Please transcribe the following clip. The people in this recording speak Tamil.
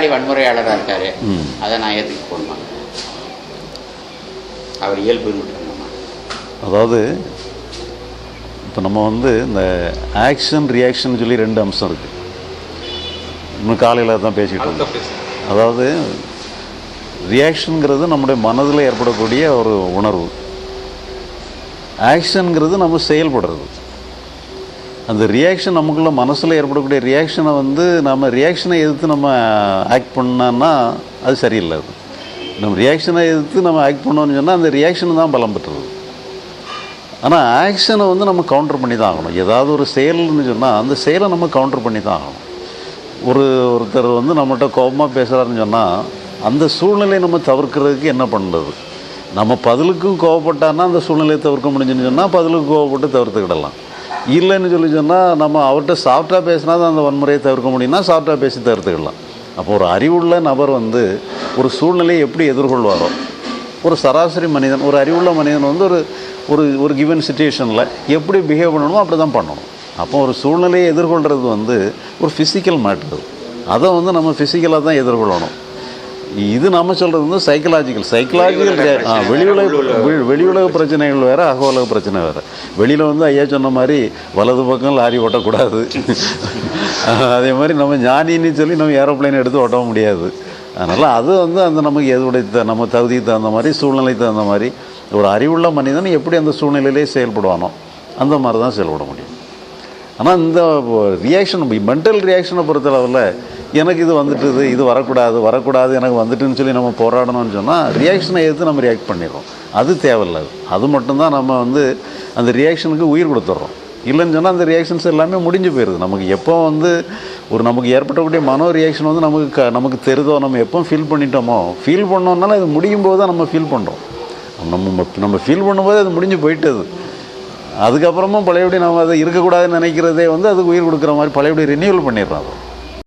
போராளி வன்முறையாளராக இருக்காரு. அதை நான் ஏற்றுக்க போகணுமா? அவர் விட்டுருங்கம்மா அதாவது இப்போ நம்ம வந்து இந்த ஆக்ஷன் ரியாக்ஷன் சொல்லி ரெண்டு அம்சம் இருக்குது இன்னும் காலையில் தான் பேசிகிட்டு இருந்தோம். அதாவது ரியாக்ஷனுங்கிறது நம்முடைய மனதில் ஏற்படக்கூடிய ஒரு உணர்வு. ஆக்ஷனுங்கிறது நம்ம செயல்படுறது. அந்த ரியாக்ஷன் நமக்குள்ள மனசில் ஏற்படக்கூடிய ரியாக்ஷனை வந்து நம்ம ரியாக்ஷனை எதிர்த்து நம்ம ஆக்ட் பண்ணோன்னா அது சரியில்லை. அது நம்ம ரியாக்ஷனை எதிர்த்து நம்ம ஆக்ட் பண்ணோம்னு சொன்னால் அந்த ரியாக்ஷன் தான் பலம் பெற்றது. ஆனால் ஆக்ஷனை வந்து நம்ம கவுண்டர் பண்ணி தான் ஆகணும். ஏதாவது ஒரு செயல்னு சொன்னால் அந்த செயலை நம்ம கவுண்டர் பண்ணி தான் ஆகணும். ஒரு ஒருத்தர் வந்து நம்மகிட்ட கோபமாக பேசுகிறாருன்னு சொன்னால் அந்த சூழ்நிலையை நம்ம தவிர்க்கிறதுக்கு என்ன பண்ணுறது நம்ம பதிலுக்கும் கோவப்பட்டான்னா அந்த சூழ்நிலையை தவிர்க்க முடிஞ்சுன்னு சொன்னால் பதிலுக்கு கோவப்பட்டு தவிர்த்துக்கிடலாம். இல்லைன்னு சொல்லி சொன்னால் நம்ம அவர்கிட்ட சாஃப்டாக பேசினா தான் அந்த வன்முறையை தவிர்க்க முடியும்னா சாஃப்டாக பேசி தவிர்த்துக்கலாம். அப்போ ஒரு அறிவுள்ள நபர் வந்து ஒரு சூழ்நிலையை எப்படி எதிர்கொள்வாரோ ஒரு சராசரி மனிதன் ஒரு அறிவுள்ள மனிதன் வந்து ஒரு ஒரு ஒரு கிவன் சுச்சுவேஷனில் எப்படி பிஹேவ் பண்ணணுமோ அப்படி தான் பண்ணணும். அப்போ ஒரு சூழ்நிலையை எதிர்கொள்கிறது வந்து ஒரு ஃபிசிக்கல் மேட்ரு அதை வந்து நம்ம ஃபிசிக்கலாக தான் எதிர்கொள்ளணும். இது நம்ம சொல்கிறது வந்து சைக்கலாஜிக்கல் சைக்கலாஜிக்கல் வெளியுலக வெ- வெளியுலக பிரச்சனைகள் வேறு அக உலக பிரச்சனை வேறு. வெளியில் வந்து ஐயா சொன்ன மாதிரி வலது பக்கம் லாரி ஓட்டக்கூடாது. அதே மாதிரி நம்ம ஞானின்னு சொல்லி நம்ம ஏரோப்ளேன் எடுத்து ஓட்ட முடியாது. அதனால் அது வந்து அந்த நமக்கு எதுவுடைய நம்ம தகுதிக்கு தகுந்த மாதிரி சூழ்நிலைக்கு தகுந்த மாதிரி ஒரு அறிவுள்ள மனிதன் எப்படி அந்த சூழ்நிலையிலே செயல்படுவானோ அந்த மாதிரி தான் செயல்பட முடியும். ஆனால் இந்த ரியாக்ஷன் மென்டல் ரியாக்ஷனை பொறுத்தளவில் எனக்கு இது வந்துட்டுது இது வரக்கூடாது வரக்கூடாது எனக்கு வந்துட்டுன்னு சொல்லி நம்ம போராடணும்னு சொன்னால் ரியாக்ஷனை எதிர்த்து நம்ம ரியாக்ட் பண்ணிடுறோம். அது தேவையில்லாது. அது. மட்டும்தான் நம்ம வந்து அந்த ரியாக்ஷனுக்கு உயிர் கொடுத்துட்றோம். இல்லைன்னு சொன்னால் அந்த ரியாக்ஷன்ஸ் எல்லாமே முடிஞ்சு போயிடுது நமக்கு எப்போ வந்து ஒரு நமக்கு ஏற்படக்கூடிய மனோ ரியாக்ஷன் வந்து நமக்கு க நமக்கு தெரிதோ நம்ம எப்போ ஃபீல் பண்ணிட்டோமோ ஃபீல் பண்ணோம்னால அது முடியும் போது தான் நம்ம ஃபீல் பண்ணுறோம் நம்ம நம்ம ஃபீல் பண்ணும்போது அது முடிஞ்சு போயிட்டது. அதுக்கப்புறமும் பழையபடி நம்ம அதை இருக்கக்கூடாதுன்னு நினைக்கிறதே வந்து அதுக்கு உயிர் கொடுக்குற மாதிரி பழையபடி ரினியூவல் பண்ணிடுறோம். அதை